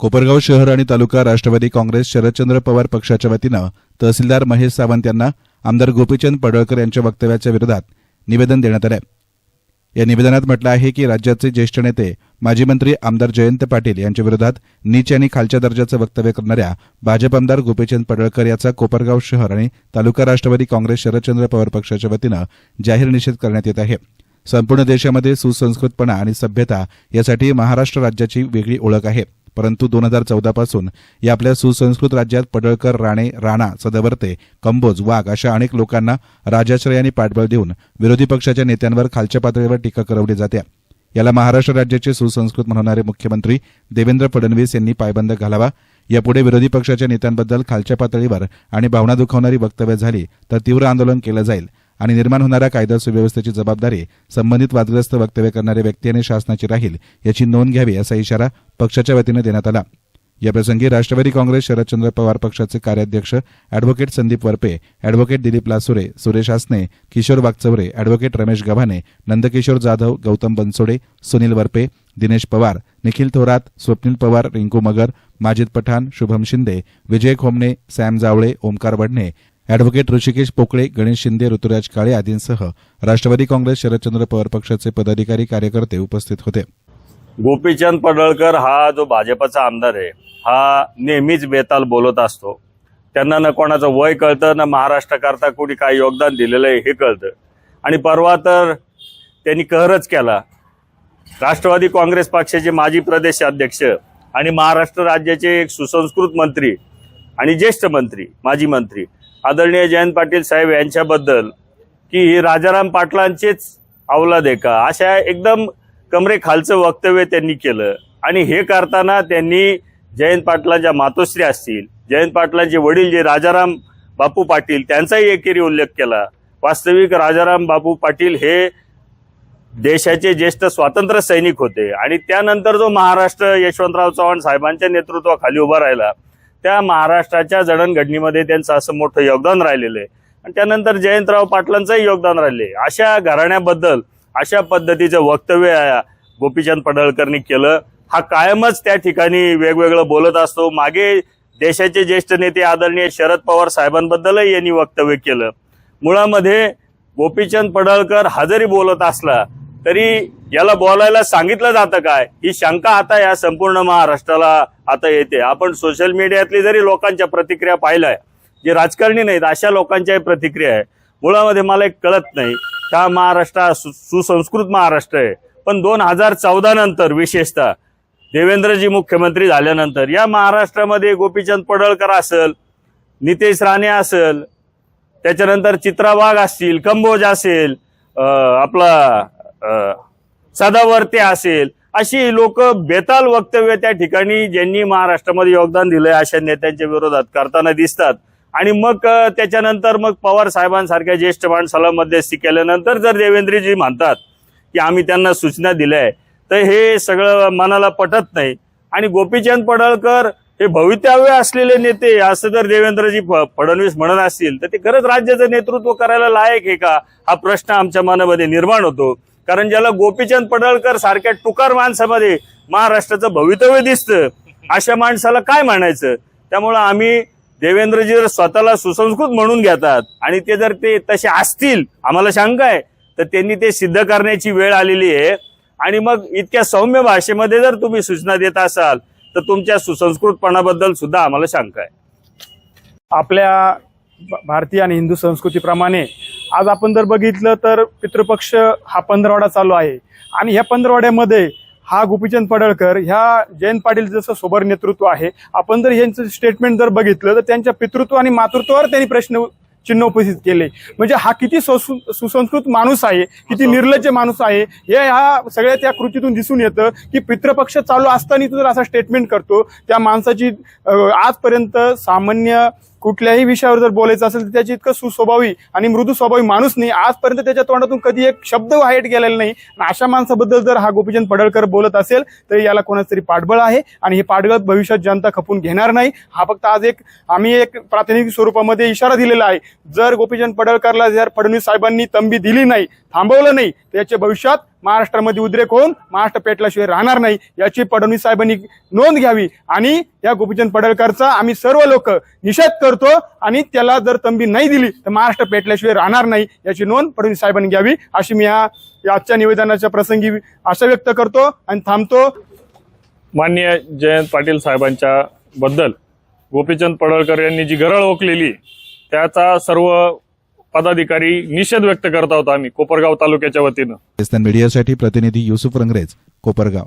कोपरगाव शहर आणि तालुका राष्ट्रवादी काँग्रेस शरदचंद्र पवार पक्षाच्या वतीनं तहसीलदार महेश सावंत यांना आमदार गोपीचंद पडळकर यांच्या वक्तव्याच्या विरोधात निवेदन देण्यात आलं या निवेदनात म्हटलं आहे की राज्याचे ज्येष्ठ नेते माजी मंत्री आमदार जयंत पाटील यांच्या विरोधात नीच आणि खालच्या दर्जाचं वक्तव्य करणाऱ्या भाजप आमदार गोपीचंद पडळकर याचा कोपरगाव शहर आणि तालुका राष्ट्रवादी काँग्रेस शरदचंद्र पवार पक्षाच्या वतीनं जाहीर निषेध करण्यात येत आहे. संपूर्ण देशामध्ये सुसंस्कृतपणा आणि सभ्यता यासाठी महाराष्ट्र राज्याची वेगळी ओळख आहे. परंतु दोन हजार चौदापासून या आपल्या सुसंस्कृत राज्यात पडळकर राणे राणा सदवर्ते कंबोज वाघ अशा अनेक लोकांना राजाश्रय आणि पाठबळ देऊन विरोधी पक्षाच्या नेत्यांवर खालच्या पातळीवर टीका करवली जाते. याला महाराष्ट्र राज्याचे सुसंस्कृत म्हणणारे मुख्यमंत्री देवेंद्र फडणवीस यांनी पायबंद घालावा. यापुढे विरोधी पक्षाच्या नेत्यांबद्दल खालच्या पातळीवर आणि भावना दुखावणारी वक्तव्य झाली तर तीव्र आंदोलन केलं जाईल. आणि निर्माण होणाऱ्या कायदा सुव्यवस्थेची जबाबदारी संबंधित वादग्रस्त वक्तव्य करणारे व्यक्ती आणि शासनाची राहील याची नोंद घ्यावी असा इशारा पक्षाच्या वतीनं देण्यात आला. याप्रसंगी राष्ट्रवादी काँग्रेस शरदचंद्र पवार पक्षाचे कार्याध्यक्ष advocate Sandeep Varpe advocate Dilip Lasure Suresh Asane Kishor Wagchaure advocate Ramesh Gavhane Nandkishor Jadhav Gautam Bansode Sunil Varpe Dinesh Pawar Nikhil Thorat Swapnil Pawar Rinku Magar Majid Pathan Shubham Shinde Vijay Khomane Sam Javale Omkar Vadne advocate Rushikesh Pokale Ganesh Shinde Ruturaj Kale आदींसह राष्ट्रवादी काँग्रेस शरदचंद्र पवार पक्षाचे पदाधिकारी कार्यकर्ते उपस्थित होते. गोपीचंद पडळकर हा जो भाजपचा आमदार आहे हा नेहमीच बेताल बोलत असतो. त्यांना ना कोणाचं वय कळतं ना महाराष्ट्राकरता कोणी काय योगदान दिलेलं आहे हे कळतं. आणि परवा तर त्यांनी कहरच केला. राष्ट्रवादी काँग्रेस पक्षाचे माजी प्रदेश अध्यक्ष आणि महाराष्ट्र राज्याचे एक सुसंस्कृत मंत्री आणि ज्येष्ठ मंत्री माजी मंत्री. आदरणीय जयंत पाटील साहेब यांच्याबद्दल की राजाराम पाटलांचेच अवलाद आहे का? अशा एकदम कमरे खालचं वक्तव्य त्यांनी केलं. आणि हे करताना त्यांनी जयंत पाटलांच्या मातोश्री असतील जयंत पाटलांचे वडील जे राजाराम बापू पाटील त्यांचाही एकेरी उल्लेख केला. वास्तविक राजाराम बापू पाटील हे देशाचे ज्येष्ठ स्वातंत्र्य सैनिक होते. आणि त्यानंतर जो महाराष्ट्र यशवंतराव चव्हाण साहेबांच्या नेतृत्वाखाली उभा राहिला त्या महाराष्ट्राच्या जडणघडणीमध्ये त्यांचं असं मोठं योगदान राहिलेलं आहे. आणि त्यानंतर जयंतराव पाटलांचंही योगदान राहिले अशा घराण्याबद्दल अशा पद्धतीचं वक्तव्य गोपीचंद पडळकरनी केलं. हा कायमच त्या ठिकाणी वेगवेगळं बोलत असतो. मागे देशाचे ज्येष्ठ नेते आदरणीय शरद पवार साहेबांबद्दलही यांनी वक्तव्य केलं. मुळामध्ये गोपीचंद पडळकर हजरी बोलत असला तरी याला बोलायला सांगितलं जातं काय? ही शंका आता या संपूर्ण महाराष्ट्राला आता येते. आपण सोशल मीडियातली जरी लोकांच्या प्रतिक्रिया पाहिल्या जे राजकारणी नाहीत अशा लोकांच्याही प्रतिक्रिया आहे. मुळामध्ये मला एक कळत नाही का महाराष्ट्र सु- सुसंस्कृत महाराष्ट्र आहे. पण दोन हजार चौदा नंतर विशेषतः देवेंद्रजी मुख्यमंत्री झाल्यानंतर या महाराष्ट्रामध्ये गोपीचंद पडळकर असेल नितेश राणे असेल त्याच्यानंतर चित्रा वाघ असतील कंबोज असेल आपला सदावर्ते असेल. अशी लोक बेताल वक्तव्य त्या ठिकाणी ज्यांनी महाराष्ट्रामध्ये योगदान दिलंय अशा नेत्यांच्या विरोधात करताना दिसतात. आणि मग त्याच्यानंतर मग पवार साहेबांसारख्या ज्येष्ठ माणसाला मध्यस्थी केल्यानंतर जर देवेंद्रजी म्हणतात की आम्ही त्यांना सूचना दिल्या आहे तर हे सगळं मनाला पटत नाही. आणि गोपीचंद पडळकर हे भवितव्य असलेले नेते असं जर देवेंद्रजी फ- फडणवीस म्हणत असतील तर ते खरंच राज्याचं नेतृत्व करायला लायक आहे का? हा प्रश्न आमच्या मनामध्ये निर्माण होतो. कारण ज्याला गोपीचंद पडळकर सारख्या टुकार माणसामध्ये महाराष्ट्राचं भवितव्य दिसतं अशा माणसाला काय म्हणायचं? त्यामुळं आम्ही देवेंद्रजी जर स्वतःला सुसंस्कृत म्हणून घेतात आणि ते जर ते तसे असतील आम्हाला शंका आहे तर त्यांनी ते सिद्ध करण्याची वेळ आलेली आहे. आणि मग इतक्या सौम्य भाषेमध्ये जर तुम्ही सूचना देत असाल तर तुमच्या सुसंस्कृतपणाबद्दल सुद्धा आम्हाला शंका आहे. आपल्या भारतीय आणि हिंदू संस्कृतीप्रमाणे आज आपण जर बघितलं तर पितृपक्ष हा पंधरवाडा चालू आहे. आणि ह्या पंधरवाड्यामध्ये हा गोपीचंद पडळकर ह्या जयंत पाटील जसं सोबर नेतृत्व आहे आपण जर यांचं स्टेटमेंट जर बघितलं तर त्यांच्या पितृत्व आणि मातृत्वावर त्यांनी प्रश्न चिन्ह उपस्थित केले. म्हणजे हा किती सुसंस्कृत माणूस आहे किती निर्लज्ज माणूस आहे हे ह्या सगळ्या त्या कृतीतून दिसून येतं की पितृपक्ष चालू असताना तो जर असा स्टेटमेंट करतो त्या माणसाची आजपर्यंत सामान्य कुठल्याही विषयावर जर बोलायचं असेल तर त्याची इतकं सुस्वभावी आणि मृदू स्वभावी माणूस नाही. आजपर्यंत त्याच्या तोंडातून कधी एक शब्द वाईट गेलेला नाही. आणि अशा माणसाबद्दल जर हा गोपीचंद पडळकर बोलत असेल तर याला कोणाचं तरी पाठबळ आहे आणि हे पाठबळ भविष्यात जनता खपून घेणार नाही. हा फक्त आज एक आम्ही एक प्रातिनिधिक स्वरूपामध्ये इशारा दिलेला आहे. जर गोपीचंद पडळकरला जर फडणवीस साहेबांनी तंबी दिली नाही थांबवलं नाही. तर याच्या भविष्यात महाराष्ट्रामध्ये उद्रेक होऊन महाराष्ट्र पेटल्याशिवाय राहणार नाही. याची फडणवीस साहेबांनी नोंद घ्यावी आणि या गोपीचंद पडळकरचा आम्ही सर्व लोक निषेध करतो आणि त्याला जर तंबी नाही दिली तर महाराष्ट्र पेटल्याशिवाय राहणार नाही. याची नोंद फडणवीस साहेबांनी घ्यावी. अशी मी या आजच्या निवेदनाच्या प्रसंगी आशा व्यक्त करतो आणि थांबतो. माननीय जयंत पाटील साहेबांच्या बद्दल गोपीचंद पडळकर यांनी जी गरळ ओकलेली त्याचा सर्व पदाधिकारी निषेध व्यक्त करत आहोत आम्ही कोपरगाव तालुक्याच्या वतीनं. मीडियासाठी प्रतिनिधी युसुफ रंगरेज कोपरगाव.